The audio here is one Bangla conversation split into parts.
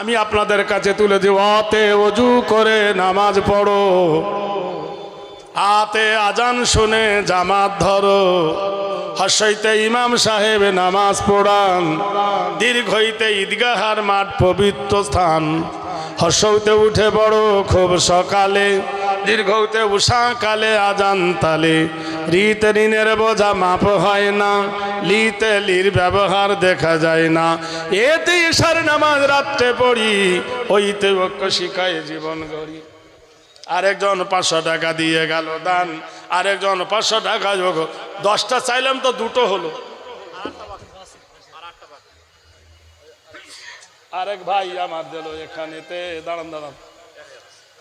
আমি আপনাদের কাছে তুলে দিব অতে অজু করে নামাজ পড়ো। আতে আজান শুনে জামাত ধরো। হসইতে ইমাম সাহেব নামাজ পড়ান। দীর্ঘ হইতে ঈদগাহার মাঠ পবিত্র স্থান। হসৌতে উঠে বড় খুব সকালে। দীর্ঘ হইতে উষা কালে আজান তালে। রিত ঋণের বোঝা মাপ হয় না, লিতে লির ব্যবহার দেখা যায় না। এতে ইশার নামাজ রাত্রে পড়ি ওইতে ঐক্য শিখায় জীবন গড়ি। আরেকজন পাঁচশো টাকা দিয়ে গেল দান, আরেকজন পাঁচশো টাকা যোগ। দশটা চাইলাম তো দুটো হলো। আরেক ভাই আমার দিল এখানেতে, দাঁড়ান দাঁড়ান।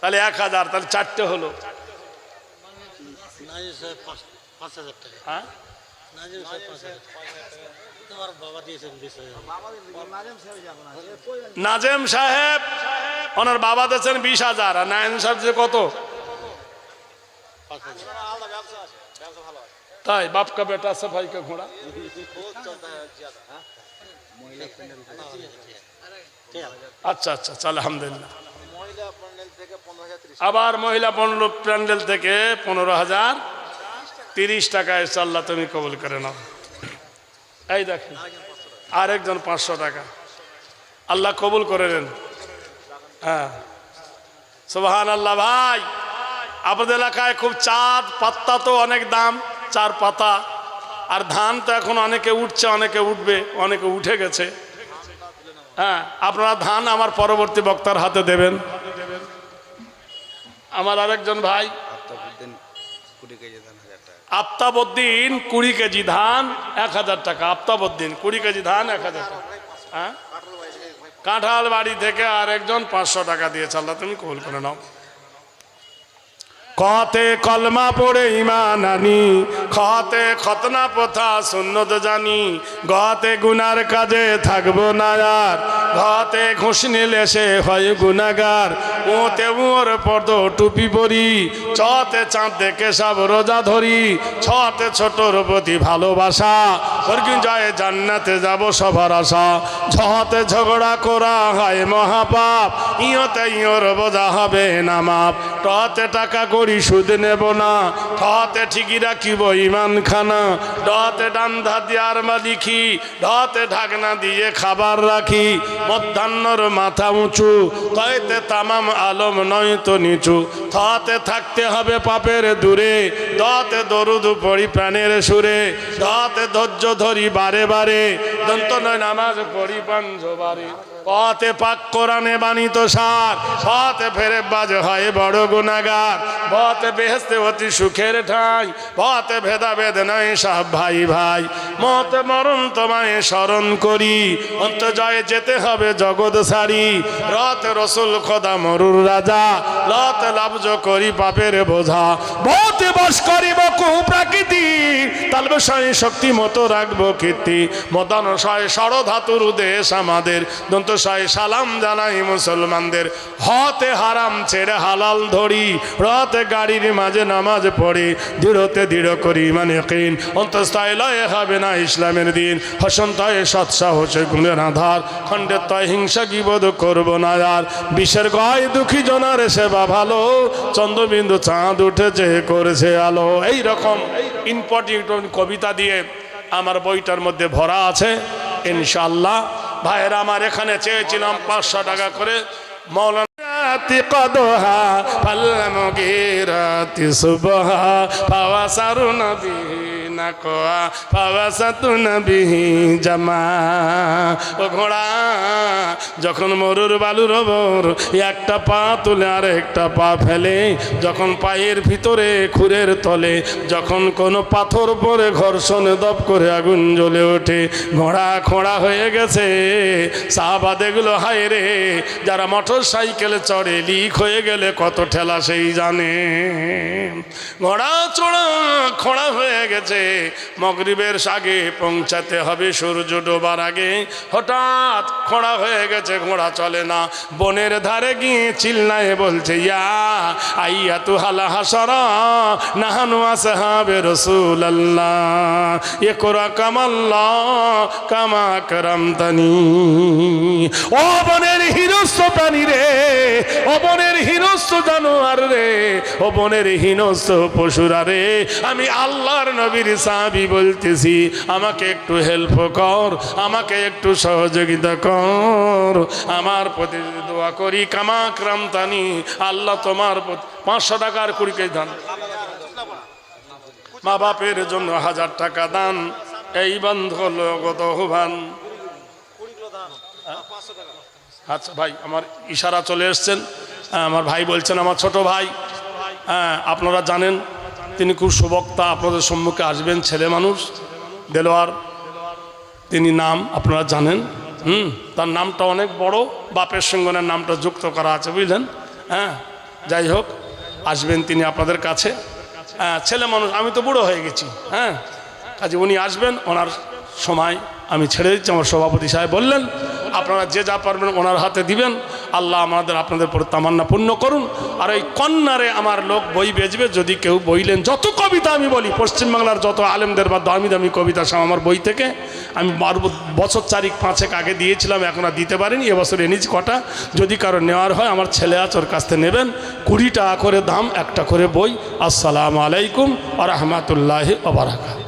তাহলে এক হাজার, তাহলে চারটে হলো। নাজির সাহেব পাঁচ- পাঁচ হাজার টাকা। হ্যাঁ? নাজির সাহেব পাঁচ হাজার তোমার বাবা দিয়েছেন বিশ হাজার। নাজেম সাহেব ওনার বাবা দিয়েছেন বিশ হাজার আর নাইন সাহেব যে কত? তাই বাপ কা বেটা সফাই কা ঘোড়া। আচ্ছা আচ্ছা আচ্ছা আলহামদুলিল্লাহ। আবার মহিলা পনেরো প্যান্ডেল থেকে পনেরো হাজার তিরিশ টাকা এসে আল্লাহ তুমি কবুল করে নাও। এই দেখেন আরেকজন পাঁচশো টাকা। আল্লাহ কবুল করে নেন। হ্যাঁ। সুবাহান আল্লাহ ভাই আপনাদের এলাকায় খুব চাঁদ পাত্তা তো অনেক দাম চার পাতা। আর ধান তো এখন অনেকে উঠছে অনেকে উঠবে অনেকে উঠে গেছে। হ্যাঁ আপনারা ধান আমার পরবর্তী বক্তার হাতে দেবেন। আমার আরেকজন ভাই। আফতাবুদ্দিন কুড়ি কেজি ধান এক হাজার টাকা। আফতাবুদ্দিন কুড়ি কেজি ধান এক হাজার টাকা। হ্যাঁ? কাঁঠাল বাড়ি থেকে আর একজন পাঁচশো টাকা দিয়েছে। আল্লাহ তুমি কবুল করে নাও। কতে কলমা পড়ে ইমান আনি, খতে খতনা প্রথা সুন্নত জানি। গতে গুনার কাজে থাকব না আর ঘতে ঘুষ নিলে সে হয় গুনাগার। ওতে ওর পর্দ টুপি পরি চতে চাঁদ দেখে সব রোজা ধরি। ছতে ছোটর প্রতি ভালোবাসা স্বর্গীয় জয় জান্নাতে যাব সবার আশা। ঝতে ঝগড়া করা হয় মহাপাপ, ইয়তে ইয়র বোঝা হবে না মাপ। টতে টাকা করি সুদ নেব না। ঠতে ঠিকই রাখিব ইমান খানা ডতে ডান্ধা দিয়ার মালিখি ঢতে ঢাকনা দিয়ে খাবার রাখি। মধ্যাহ্নর মাথা উঁচু কয়েতে তামাম আলম নয় তো নিচু। থতে থাকতে হবে পাপের দূরে দতে দরুদ পড়ি প্রাণের সুরে। দতে ধৈর্য ধরি বারে বারে, দন্ত নয় নামাজ পড়ি পাঞ্জবারে পথে পাক কোরআনে বাণিত সার, পথে ফেরে বাজ হয় বড় গুণাগার পথে বেহেস্তে অতি সুখের ঠাই, পথে ভেদাভেদ নয় সব ভাই ভাই। মত মরণ তোমায় স্মরণ করি অন্ত জয়ে যেতে হবে জগৎ সারি। রথ রসুল খোদা মরুর রাজা লত লাভজ করি পাপের বোঝা। বহুতে বস করিব কুহু প্রাকৃতি তাল বিষয়ে শক্তি মতো রাখব কীর্তি। মদান সয় ষড়ধাতুর দেশ আমাদের, দন্ত সয় সালাম জানাই মুসলমানদের। হতে হারাম ছেড়ে হালাল ধরি, রতে গাড়ির মাঝে নামাজ পড়ি, দৃঢ়তে দৃঢ় করি মানে কিন অন্তস্থায় লয়ে হবে না ইসলামের দিন। হসন্তয়ে সৎসাহসে গুণের আধার। খণ্ডের তয় হিংসা কি বোধ করব না আর। বিশ্বের গয় দুঃখী জনার সেবা ভালো। চন্দ্রবিন্দু চাঁদ উঠেছে, করেছে আলো। এই রকম ইম্পর্টেন্ট কবিতা দিয়ে আমার বইটার মধ্যে ভরা আছে। ইনশাল্লাহ ভাইয়েরা আমার এখানে চেয়েছিলাম পাঁচশো টাকা করে। মৌলানা কদহা ফাল্লামগিরাতি সুবহা। ফাওয়াসারু নবী নাকোয়া ফাওয়াসাতু নবী জামা। ও ঘোড়া, যখন মরুর বালুর ওপর একটা পা তুলে আর একটা পা ফেলে, যখন পায়ের ভিতরে খুরের তলে, যখন কোনো পাথর পরে ঘর্ষণে দপ করে আগুন জ্বলে ওঠে, ঘোড়া খোঁড়া হয়ে গেছে। সাহাবাদেগুলো হায় রে, যারা মোটর সাইকেলে চড়ে লিক হয়ে গেলে কত ঠেলা সেই জানে। ঘোড়া চড়া খোঁড়া হয়ে গেছে, মগরিবের সাগে পৌঁছাতে হবে সূর্য ডোবার আগে। হঠাৎ খোঁড়া হয়ে গেছে, ঘোড়া চলে না। বনের ধারে গিয়ে চিল্লায় বলছে, ইয়া আইয়া তু হালা হাসরা, নাহানু আসহাবে রসুল আল্লাহ এ কোরা কামাল্লা কামা করমতানি। ও বনের হিরো জানোয়ার রে, অবনের বনের হিনস্ত পশুরা রে। আমি আল্লাহর নবীর সাহাবি বলতেছি, আমাকে একটু হেল্প কর, আমাকে একটু সহযোগিতা কর। আমার প্রতি দোয়া করি কামাক্রাম তানি আল্লাহ তোমার পাঁচশো টাকার কুড়ি কেজি ধান মা বাপের জন্য হাজার টাকা দান। এই বন্ধ লগত আহ্বান আচ্ছা ভাই, আমার ইশারা চলে এসছেন। আমার ভাই বলছেন, আমার ছোট ভাই হ্যাঁ আপনারা জানেন, তিনি খুব সুবক্তা, আপনাদের সম্মুখে আসবেন ছেলে মানুষ, দেলোয়ার। তিনি নাম আপনারা জানেন, হুম, তার নামটা অনেক বড়, বাপের সঙ্গে নামটা যুক্ত করা আছে, বুঝলেন? হ্যাঁ যাই হোক, আসবেন তিনি আপনাদের কাছে। হ্যাঁ ছেলে মানুষ, আমি তো বুড়ো হয়ে গেছি হ্যাঁ কাজে উনি আসবেন, ওনার সময় আমি ছেড়ে দিচ্ছি, আমার সভাপতি সাহেব বললেন আপনারা যে যা পারবেন ওনার হাতে দিবেন। আল্লাহ আমাদের আপনাদের পর তামান্না পূর্ণ করুন। আর ওই কন্যারে আমার লোক বই বেচবে, যদি কেউ বইলেন, যত কবিতা আমি বলি, পশ্চিমবাংলার যত আলেমদের বা দামি দামি কবিতা সব আমার বই থেকে। আমি বছর চারিক পাঁচেক আগে দিয়েছিলাম, এখন আর দিতে পারিনি, এবছর এনেছি কটা। যদি কারও নেওয়ার হয়, আমার ছেলে আছে, ওর কাছ থেকে নেবেন। কুড়ি টাকা করে দাম, একটা করে বই। আসসালামু আলাইকুম আ রহমতুল্লাহ ওবরাকাত